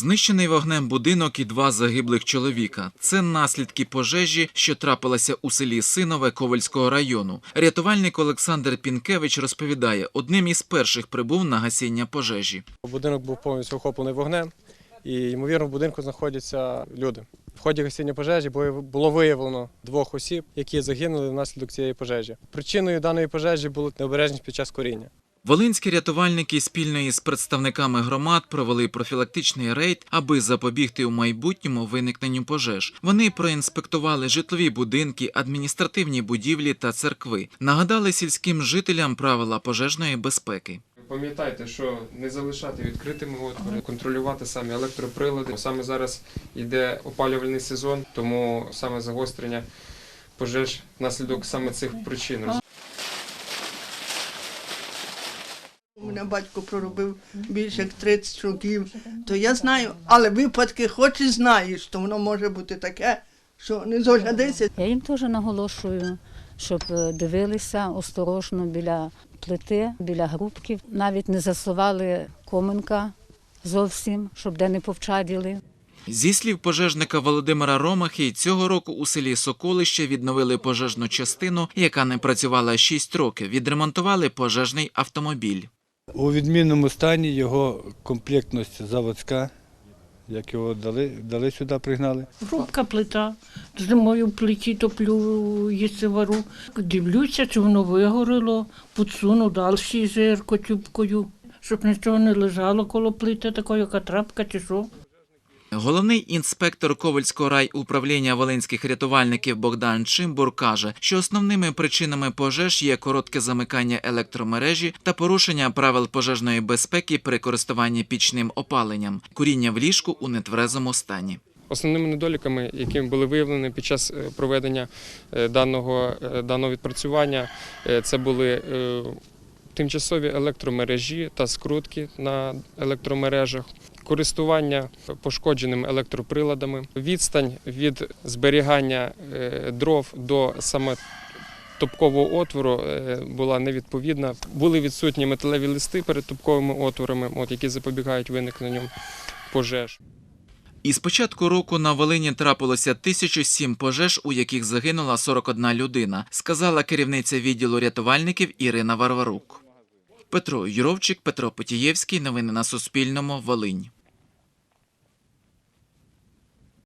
Знищений вогнем будинок і два загиблих чоловіка. Це наслідки пожежі, що трапилася у селі Синове Ковальського району. Рятувальник Олександр Пінкевич розповідає, одним із перших прибув на гасіння пожежі. Будинок був повністю охоплений вогнем, і, ймовірно, в будинку знаходяться люди. В ході гасіння пожежі було- виявлено двох осіб, які загинули внаслідок цієї пожежі. Причиною даної пожежі була необережність під час коріння. Волинські рятувальники спільно із представниками громад провели профілактичний рейд, аби запобігти у майбутньому виникненню пожеж. Вони проінспектували житлові будинки, адміністративні будівлі та церкви. Нагадали сільським жителям правила пожежної безпеки. Пам'ятайте, що не залишати відкритими отвори, контролювати самі електроприлади. Саме зараз йде опалювальний сезон, тому саме загострення пожеж внаслідок саме цих причин. Мене батько проробив більше як 30 років, то я знаю, але випадки хоч і знаєш, то воно може бути таке, що не зоглядися. Я їм теж наголошую, щоб е, дивилися осторожно біля плити, біля грубків, навіть не засували коменка зовсім, щоб де не повчаділи. Зі слів пожежника Володимира Ромахи, цього року у селі Соколище відновили пожежну частину, яка не працювала 6 років. Відремонтували пожежний автомобіль. У відмінному стані його комплектність заводська, як його дали, дали сюди, пригнали. Грубка плита. Зимою в плиті топлю, їсти вару. Дивлюся, чи воно вигоріло, підсуну далі зеркотюбкою, щоб нічого не лежало коло плити, такої яка трапка чи що. Головний інспектор Ковальського райуправління волинських рятувальників Богдан Чимбур каже, що основними причинами пожеж є коротке замикання електромережі та порушення правил пожежної безпеки при користуванні пічним опаленням, куріння в ліжку у нетверезому стані. Основними недоліками, які були виявлені під час е, проведення е, даного, е, даного відпрацювання, це були тимчасові електромережі та скрутки на електромережах, користування пошкодженими електроприладами, відстань від зберігання е, дров до саме топкового отвору е, була невідповідна. Були відсутні металеві листи перед топковими отворами, от, які запобігають виникненню пожеж. Із початку року на Волині трапилося 1007 пожеж, у яких загинула 41 людина, сказала керівниця відділу рятувальників Ірина Варварук. Петро Юровчик, Петро Потієвський. Новини на Суспільному. Волинь.